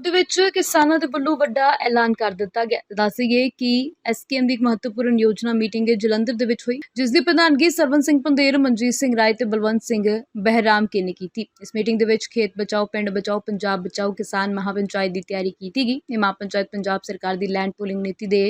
ਦੇ ਵਿੱਚ ਕਿਸਾਨਾਂ ਦੇ ਵੱਲੋਂ ਵੱਡਾ ਐਲਾਨ ਕਰ ਦਿੱਤਾ ਗਿਆ। ਦੱਸੀਏ ਕਿ ਐਸਕੇਐਮ ਦੀ ਇੱਕ ਮਹੱਤਵਪੂਰਨ ਯੋਜਨਾ ਮੀਟਿੰਗ ਜਲੰਧਰ ਦੇ ਵਿੱਚ ਹੋਈ, ਜਿਸ ਦੀ ਪ੍ਰਧਾਨਗੀ ਸਰਵਨ ਸਿੰਘ ਪੰਦੇਰ ਮਨਜੀਤ ਸਿੰਘ ਰਾਏ ਤੇ ਬਲਵੰਤ ਸਿੰਘ ਬਹਿਰਾਮ ਕੇ ਨੇ ਕੀਤੀ। ਇਸ ਮੀਟਿੰਗ ਦੇ ਵਿੱਚ ਖੇਤ ਬਚਾਓ, ਪਿੰਡ ਬਚਾਓ, ਪੰਜਾਬ ਬਚਾਓ, ਕਿਸਾਨ ਮਹਾਪੰਚਾਇਤ ਦੀ ਤਿਆਰੀ ਕੀਤੀ ਗਈ। ਇਹ ਮਹਾਪੰਚਾਇਤ ਪੰਜਾਬ ਸਰਕਾਰ ਦੀ ਲੈਂਡ ਪੂਲਿੰਗ ਨੀਤੀ ਦੇ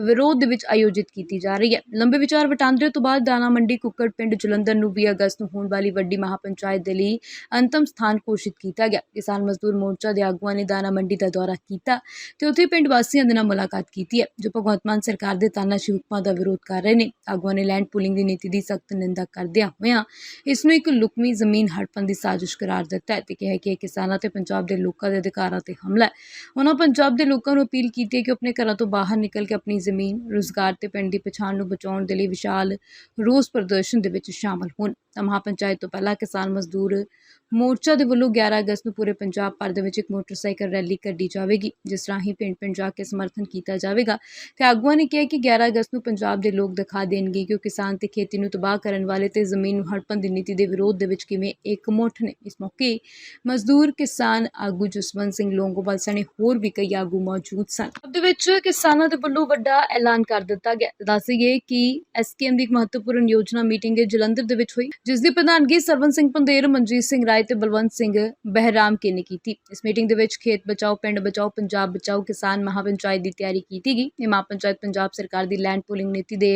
ਵਿਰੋਧ ਦੇ ਵਿੱਚ ਆਯੋਜਿਤ ਕੀਤੀ ਜਾ ਰਹੀ ਹੈ। ਲੰਬੇ ਵਿਚਾਰ ਵਟਾਂਦਰੇ ਤੋਂ ਬਾਅਦ ਦਾਣਾ ਮੰਡੀ, ਕੁੱਕੜ ਪਿੰਡ ਜਲੰਧਰ ਨੂੰ 20 ਅਗਸਤ ਨੂੰ ਹੋਣ ਵਾਲੀ ਵੱਡੀ ਮਹਾਪੰਚਾਇਤ ਦੇ ਲਈ ਅੰਤਮ ਸਥਾਨ ਘੋਸ਼ਿਤ ਕੀਤਾ ਗਿਆ। ਕਿਸਾਨ ਮਜ਼ਦੂਰ ਮੋਰਚਾ ਦੇ ਆਗੂਆਂ ਨੇ ਦਾਣਾ ਮੰਡੀ ਦਾ ਦੌਰਾ ਕੀਤਾ ਤੇ ਉੱਥੇ ਪਿੰਡ ਵਾਸੀਆਂ ਦੇ ਨਾਲ ਮੁਲਾਕਾਤ ਕੀਤੀ ਹੈ, ਜੋ ਭਗਵੰਤ ਮਾਨ ਸਰਕਾਰ ਦੇ ਤਾਨਾਸ਼ਾਹੀ ਹੁਕਮਾਂ ਦਾ ਵਿਰੋਧ ਕਰ ਰਹੇ ਨੇ। ਆਗੂਆਂ ਨੇ ਲੈਂਡ ਪੂਲਿੰਗ ਦੀ ਨੀਤੀ ਦੀ ਸਖਤ ਨਿੰਦਾ ਕਰਦਿਆਂ ਹੋਇਆਂ ਇਸ ਨੂੰ ਇੱਕ ਲੁਕਮੀ ਜ਼ਮੀਨ ਹੜਪਣ ਦੀ ਸਾਜ਼ਿਸ਼ ਕਰਾਰ ਦਿੱਤਾ ਹੈ ਤੇ ਕਿਹਾ ਕਿ ਇਹ ਕਿਸਾਨਾਂ ਤੇ ਪੰਜਾਬ ਦੇ ਲੋਕਾਂ ਦੇ ਅਧਿਕਾਰਾਂ ਤੇ ਹਮਲਾ ਹੈ। ਉਹਨਾਂ ਪੰਜਾਬ ਦੇ ਲੋਕਾਂ ਨੂੰ ਅਪੀਲ ਕੀਤੀ ਹੈ ਕਿ ਉਹ ਆਪਣੇ ਘਰਾਂ ਤੋਂ ਬਾਹਰ ਨਿਕਲ ਕੇ ਆਪਣੀ ਜ਼ਮੀਨ, ਰੁਜ਼ਗਾਰ ਤੇ ਪਿੰਡ ਦੀ ਪਛਾਣ ਨੂੰ ਬਚਾਉਣ ਦੇ ਲਈ ਵਿਸ਼ਾਲ ਰੋਸ ਪ੍ਰਦਰਸ਼ਨ ਦੇ ਵਿੱਚ ਸ਼ਾਮਲ ਹੋਣ। ਤਾਂ ਮਹਾਪੰਚਾਇਤ ਤੋਂ ਪਹਿਲਾਂ ਕਿਸਾਨ ਮਜ਼ਦੂਰ ਮੋਰਚਾ ਦੇ ਵੱਲੋਂ 11 ਅਗਸਤ ਨੂੰ ਪੂਰੇ ਪੰਜਾਬ ਭਰ ਦੇ ਵਿੱਚ ਇੱਕ ਮੋਟਰਸਾਈਕਲ ਰੈਲੀ ਕੱਢੀ ਜਾਵੇਗੀ, ਜਿਸ ਰਾਹੀਂ ਪਿੰਡ ਪਿੰਡ ਜਾ ਕੇ ਸਮਰਥਨ ਕੀਤਾ ਜਾਵੇਗਾ। ਤੇ ਆਗੂਆਂ ਨੇ ਕਿਹਾ ਕਿ 11 ਅਗਸਤ ਨੂੰ ਪੰਜਾਬ ਦੇ ਲੋਕ ਦਿਖਾ ਦੇਣਗੇ ਕਿ ਉਹ ਕਿਸਾਨ ਤੇ ਖੇਤੀ ਨੂੰ ਤਬਾਹ ਕਰਨ ਵਾਲੇ ਤੇ ਜ਼ਮੀਨ ਨੂੰ ਹੜਪਣ ਦੀ ਨੀਤੀ ਦੇ ਵਿਰੋਧ ਦੇ ਵਿੱਚ ਕਿਵੇਂ ਇਕਮੁੱਠ ਨੇ। ਇਸ ਮੌਕੇ ਮਜ਼ਦੂਰ ਕਿਸਾਨ ਆਗੂ ਜਸਵੰਤ ਸਿੰਘ ਲੋਂਗੋਵਾਲ ਸਣੇ ਹੋਰ ਵੀ ਕਈ ਆਗੂ ਮੌਜੂਦ ਸਨ। ਦੇ ਵਿੱਚ ਕਿਸਾਨਾਂ ਦੇ ਵੱਲੋਂ ਵੱਡਾ ਐਲਾਨ ਕਰ ਦਿੱਤਾ ਗਿਆ। ਦੱਸ ਦੱਸੀਏ ਕਿ ਐਸਕੇਐਮ ਦੀ ਇੱਕ ਮਹੱਤਵਪੂਰਨ ਯੋਜਨਾ ਮੀਟਿੰਗ ਜਲੰਧਰ ਦੇ ਵਿੱਚ ਹੋਈ। ਜਿਸ ਦੀ ਪ੍ਰਧਾਨਗੀ ਸਰਵਨ ਸਿੰਘ ਪੰਦੇਰ ਮਨਜੀਤ ਸਿੰਘ ਰਾਏ ਤੇ ਬਲਵੰਤ ਸਿੰਘ ਬਹਿਰਾਮ ਕੇ ਨੇ ਕੀਤੀ। ਇਸ ਮੀਟਿੰਗ ਦੇ ਵਿੱਚ ਖੇਤ ਬਚਾਓ, ਪਿੰਡ ਬਚਾਓ, ਪੰਜਾਬ ਬਚਾਓ, ਕਿਸਾਨ ਮਹਾਪੰਚਾਇਤ ਦੀ ਤਿਆਰੀ ਕੀਤੀ ਗਈ। ਇਹ ਮਹਾਪੰਚਾਇਤ ਪੰਜਾਬ ਸਰਕਾਰ ਦੀ ਲੈਂਡ ਪੂਲਿੰਗ ਨੀਤੀ ਦੇ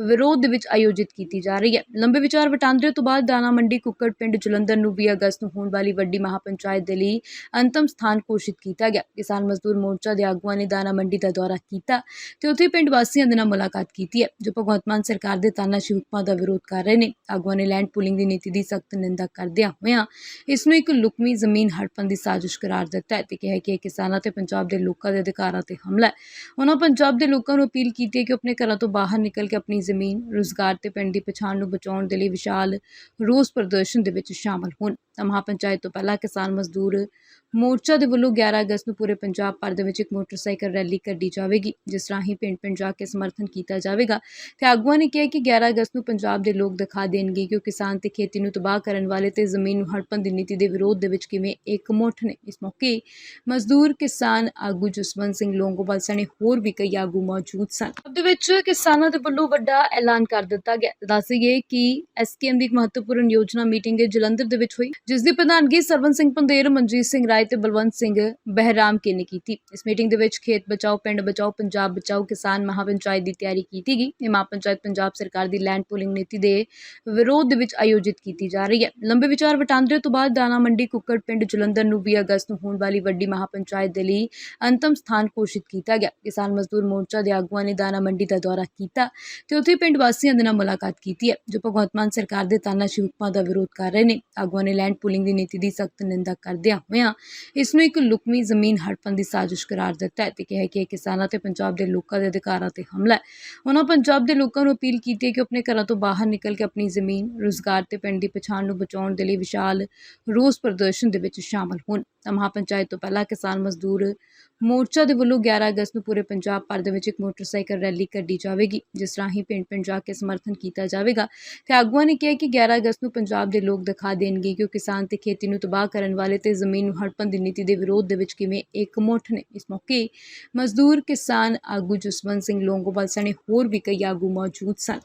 ਵਿਰੋਧ ਦੇ ਵਿੱਚ ਆਯੋਜਿਤ ਕੀਤੀ ਜਾ ਰਹੀ ਹੈ। ਲੰਬੇ ਵਿਚਾਰ ਵਟਾਂਦਰੇ ਤੋਂ ਬਾਅਦ ਦਾਣਾ ਮੰਡੀ, ਕੁੱਕੜ ਪਿੰਡ ਜਲੰਧਰ ਨੂੰ 20 ਅਗਸਤ ਨੂੰ ਹੋਣ ਵਾਲੀ ਵੱਡੀ ਮਹਾਪੰਚਾਇਤ ਦੇ ਲਈ ਅੰਤਮ ਸਥਾਨ ਘੋਸ਼ਿਤ ਕੀਤਾ ਗਿਆ। ਕਿਸਾਨ ਮਜ਼ਦੂਰ ਮੋਰਚਾ ਦੇ ਆਗੂਆਂ ਨੇ ਦਾਣਾ ਮੰਡੀ ਦਾ ਦੌਰਾ ਕੀਤਾ ਤੇ ਉੱਥੇ ਪਿੰਡ ਵਾਸੀਆਂ ਦੇ ਨਾਲ ਮੁਲਾਕਾਤ ਕੀਤੀ ਹੈ, ਜੋ ਭਗਵੰਤ ਮਾਨ ਸਰਕਾਰ ਦੇ ਤਾਨਾਸ਼ਾਹੀ ਹੁਕਮਾਂ ਦਾ ਵਿਰੋਧ ਕਰ ਰਹੇ ਨੇ। ਆਗੂਆਂ ਨੇ ਲੈਂਡ ਪੂਲਿੰਗ ਦੀ ਨੀਤੀ ਦੀ ਸਖਤ ਨਿੰਦਾ ਕਰਦਿਆਂ ਹੋਇਆਂ ਇਸ ਨੂੰ ਇੱਕ ਲੁਕਮੀ ਜ਼ਮੀਨ ਹੜਪਣ ਦੀ ਸਾਜ਼ਿਸ਼ ਕਰਾਰ ਦਿੱਤਾ ਹੈ ਤੇ ਕਿਹਾ ਕਿ ਇਹ ਕਿਸਾਨਾਂ ਤੇ ਪੰਜਾਬ ਦੇ ਲੋਕਾਂ ਦੇ ਅਧਿਕਾਰਾਂ ਤੇ ਹਮਲਾ ਹੈ ਉਹਨਾਂ ਪੰਜਾਬ ਦੇ ਲੋਕਾਂ ਨੂੰ ਅਪੀਲ ਕੀਤੀ ਹੈ ਕਿ ਉਹ ਆਪਣੇ ਘਰਾਂ ਤੋਂ ਬਾਹਰ ਨਿਕਲ ਕੇ ਆਪਣੀ ਜ਼ਮੀਨ ਰੁਜ਼ਗਾਰ ਤੇ ਪਿੰਡ ਦੀ ਪਛਾਣ ਨੂੰ ਬਚਾਉਣ ਦੇ ਲਈ ਵਿਸ਼ਾਲ ਰੋਸ ਪ੍ਰਦਰਸ਼ਨ ਦੇ ਵਿੱਚ ਸ਼ਾਮਲ ਹੋਣ ਤਾਂ ਮਹਾਪੰਚਾਇਤ ਤੋਂ ਪਹਿਲਾਂ ਕਿਸਾਨ ਮਜ਼ਦੂਰ ਮੋਰਚਾ ਦੇ ਵੱਲੋਂ 11 ਅਗਸਤ ਨੂੰ ਪੂਰੇ ਪੰਜਾਬ ਭਰ ਦੇ ਵਿੱਚ ਇੱਕ ਮੋਟਰਸਾਈਕਲ ਰੈਲੀ ਕੱਢੀ ਜਾਵੇਗੀ, ਜਿਸ ਰਾਹੀਂ ਪਿੰਡ ਪਿੰਡ ਜਾ ਕੇ ਸਮਰਥਨ ਕੀਤਾ ਜਾਵੇਗਾ। ਤੇ ਆਗੂਆਂ ਨੇ ਕਿਹਾ ਕਿ 11 ਅਗਸਤ ਨੂੰ ਪੰਜਾਬ ਦੇ ਲੋਕ ਦਿਖਾ ਦੇਣਗੇ ਕਿ ਉਹ ਕਿਸਾਨ ਤੇ ਖੇਤੀ ਨੂੰ ਤਬਾਹ ਕਰਨ ਵਾਲੇ ਤੇ ਜ਼ਮੀਨ ਨੂੰ ਹੜਪਣ ਦੀ ਨੀਤੀ ਦੇ ਵਿਰੋਧ ਦੇ ਵਿੱਚ ਕਿਵੇਂ ਇਕਮੁੱਠ ਨੇ। ਇਸ ਮੌਕੇ ਮਜ਼ਦੂਰ ਕਿਸਾਨ ਆਗੂ ਜਸਵੰਤ ਸਿੰਘ ਲੋਂਗੋਵਾਲ ਸਣੇ ਹੋਰ ਵੀ ਕਈ ਆਗੂ ਮੌਜੂਦ ਸਨ। ਦੇ ਵਿੱਚ ਕਿਸਾਨਾਂ ਦੇ ਵੱਲੋਂ ਵੱਡਾ ਐਲਾਨ ਕਰ ਦਿੱਤਾ ਗਿਆ। ਦੱਸ ਦੱਸੀਏ ਕਿ ਐਸਕੇਐਮ ਦੀ ਇੱਕ ਮਹੱਤਵਪੂਰਨ ਯੋਜਨਾ ਮੀਟਿੰਗ ਜਲੰਧਰ ਦੇ ਵਿੱਚ ਹੋਈ। ਜਿਸ ਦੀ ਪ੍ਰਧਾਨਗੀ ਸਰਵਨ ਸਿੰਘ ਪੰਦੇਰ ਮਨਜੀਤ ਸਿੰਘ ਰਾਏ ਤੇ ਬਲਵੰਤ ਸਿੰਘ ਬਹਿਰਾਮ ਕੇ ਨੇ ਕੀਤੀ। ਇਸ ਮੀਟਿੰਗ ਦੇ ਵਿੱਚ ਖੇਤ ਬਚਾਓ, ਪਿੰਡ ਬਚਾਓ, ਪੰਜਾਬ ਬਚਾਓ, ਕਿਸਾਨ ਮਹਾਪੰਚਾਇਤ ਦੀ ਤਿਆਰੀ ਕੀਤੀ ਗਈ। ਇਹ ਮਹਾਪੰਚਾਇਤ ਪੰਜਾਬ ਸਰਕਾਰ ਦੀ ਲੈਂਡ ਪੂਲਿੰਗ ਨੀਤੀ ਦੇ ਵਿਰੋਧ ਦੇ ਵਿੱਚ ਆਯੋਜਿਤ ਕੀਤੀ ਜਾ ਰਹੀ ਹੈ। ਲੰਬੇ ਵਿਚਾਰ ਵਟਾਂਦਰੇ ਤੋਂ ਬਾਅਦ ਦਾਣਾ ਮੰਡੀ, ਕੁੱਕੜ ਪਿੰਡ ਜਲੰਧਰ ਨੂੰ 20 ਅਗਸਤ ਨੂੰ ਹੋਣ ਵਾਲੀ ਵੱਡੀ ਮਹਾਪੰਚਾਇਤ ਦੇ ਲਈ ਅੰਤਮ ਸਥਾਨ ਘੋਸ਼ਿਤ ਕੀਤਾ ਗਿਆ। ਕਿਸਾਨ ਮਜ਼ਦੂਰ ਮੋਰਚਾ ਦੇ ਆਗੂਆਂ ਨੇ ਦਾਣਾ ਮੰਡੀ ਦਾ ਦੌਰਾ ਕੀਤਾ ਤੇ ਉੱਥੇ ਪਿੰਡ ਵਾਸੀਆਂ ਦੇ ਨਾਲ ਮੁਲਾਕਾਤ ਕੀਤੀ ਹੈ, ਜੋ ਭਗਵੰਤ ਮਾਨ ਸਰਕਾਰ ਦੇ ਤਾਨਾਸ਼ਾਹੀ ਹੁਕਮਾਂ ਦਾ ਵਿਰੋਧ ਕਰ ਰਹੇ ਨੇ। ਆਗੂਆਂ ਨੇ ਲੈਂਡ ਪੁਲਿੰਗ ਦੀ ਨੀਤੀ ਦੀ ਸਖਤ ਨਿੰਦਾ ਕਰਦਿਆਂ ਹੋਇਆਂ ਇਸ ਨੂੰ ਇੱਕ ਲੁਕਮੀ ਜ਼ਮੀਨ ਹੜਪਣ ਦੀ ਸਾਜ਼ਿਸ਼ ਕਰਾਰ ਦਿੱਤਾ ਹੈ ਤੇ ਕਿਹਾ ਕਿ ਇਹ ਕਿਸਾਨਾਂ ਤੇ ਪੰਜਾਬ ਦੇ ਲੋਕਾਂ ਦੇ ਅਧਿਕਾਰਾਂ ਤੇ ਹਮਲਾ ਹੈ। ਉਹਨਾਂ ਪੰਜਾਬ ਦੇ ਲੋਕਾਂ ਨੂੰ ਅਪੀਲ ਕੀਤੀ ਹੈ ਕਿ ਆਪਣੇ ਘਰਾਂ ਤੋਂ ਬਾਹਰ ਨਿਕਲ ਕੇ ਆਪਣੀ ਜ਼ਮੀਨ, ਰੁਜ਼ਗਾਰ ਤੇ ਪਿੰਡ ਦੀ ਪਛਾਣ ਨੂੰ ਬਚਾਉਣ ਦੇ ਲਈ ਵਿਸ਼ਾਲ ਰੋਸ ਪ੍ਰਦਰਸ਼ਨ ਦੇ ਵਿੱਚ ਸ਼ਾਮਲ ਹੋਣ। ਤਾਂ ਮਹਾਪੰਚਾਇਤ ਤੋਂ ਪਹਿਲਾਂ ਕਿਸਾਨ ਮਜ਼ਦੂਰ ਮੋਰਚਾ ਦੇ ਵੱਲੋਂ 11 ਅਗਸਤ ਨੂੰ ਪੂਰੇ ਪੰਜਾਬ ਭਰ ਦੇ ਵਿੱਚ ਇੱਕ ਮੋਟਰਸਾਈਕਲ ਰੈਲੀ ਕੱਢੀ ਜਾਵੇਗੀ, ਜਿਸ ਰਾਹੀਂ ਪਿੰਡ ਪਿੰਡ ਜਾ ਕੇ ਸਮਰਥਨ ਕੀਤਾ ਜਾਵੇਗਾ। ਤੇ ਆਗੂਆਂ ਨੇ ਕਿਹਾ ਕਿ 11 ਅਗਸਤ ਨੂੰ ਪੰਜਾਬ ਦੇ ਲੋਕ ਦਿਖਾ ਦੇਣਗੇ ਕਿ ਉਹ ਕਿਸਾਨ ਤੇ ਖੇਤੀ ਨੂੰ ਤਬਾਹ ਕਰਨ ਵਾਲੇ ਤੇ ਜ਼ਮੀਨ ਨੂੰ ਹੜਪਣ ਦੀ ਨੀਤੀ ਦੇ ਵਿਰੋਧ ਦੇ ਵਿੱਚ ਕਿਵੇਂ ਇੱਕ ਮੁੱਠ ਨੇ? ਇਸ ਮੌਕੇ ਮਜ਼ਦੂਰ ਕਿਸਾਨ ਆਗੂ ਜਸਵੰਤ ਸਿੰਘ ਲੋਂਗੋਵਾਲ ਸਣੇ ਹੋਰ ਵੀ ਕਈ ਆਗੂ ਮੌਜੂਦ ਸਨ।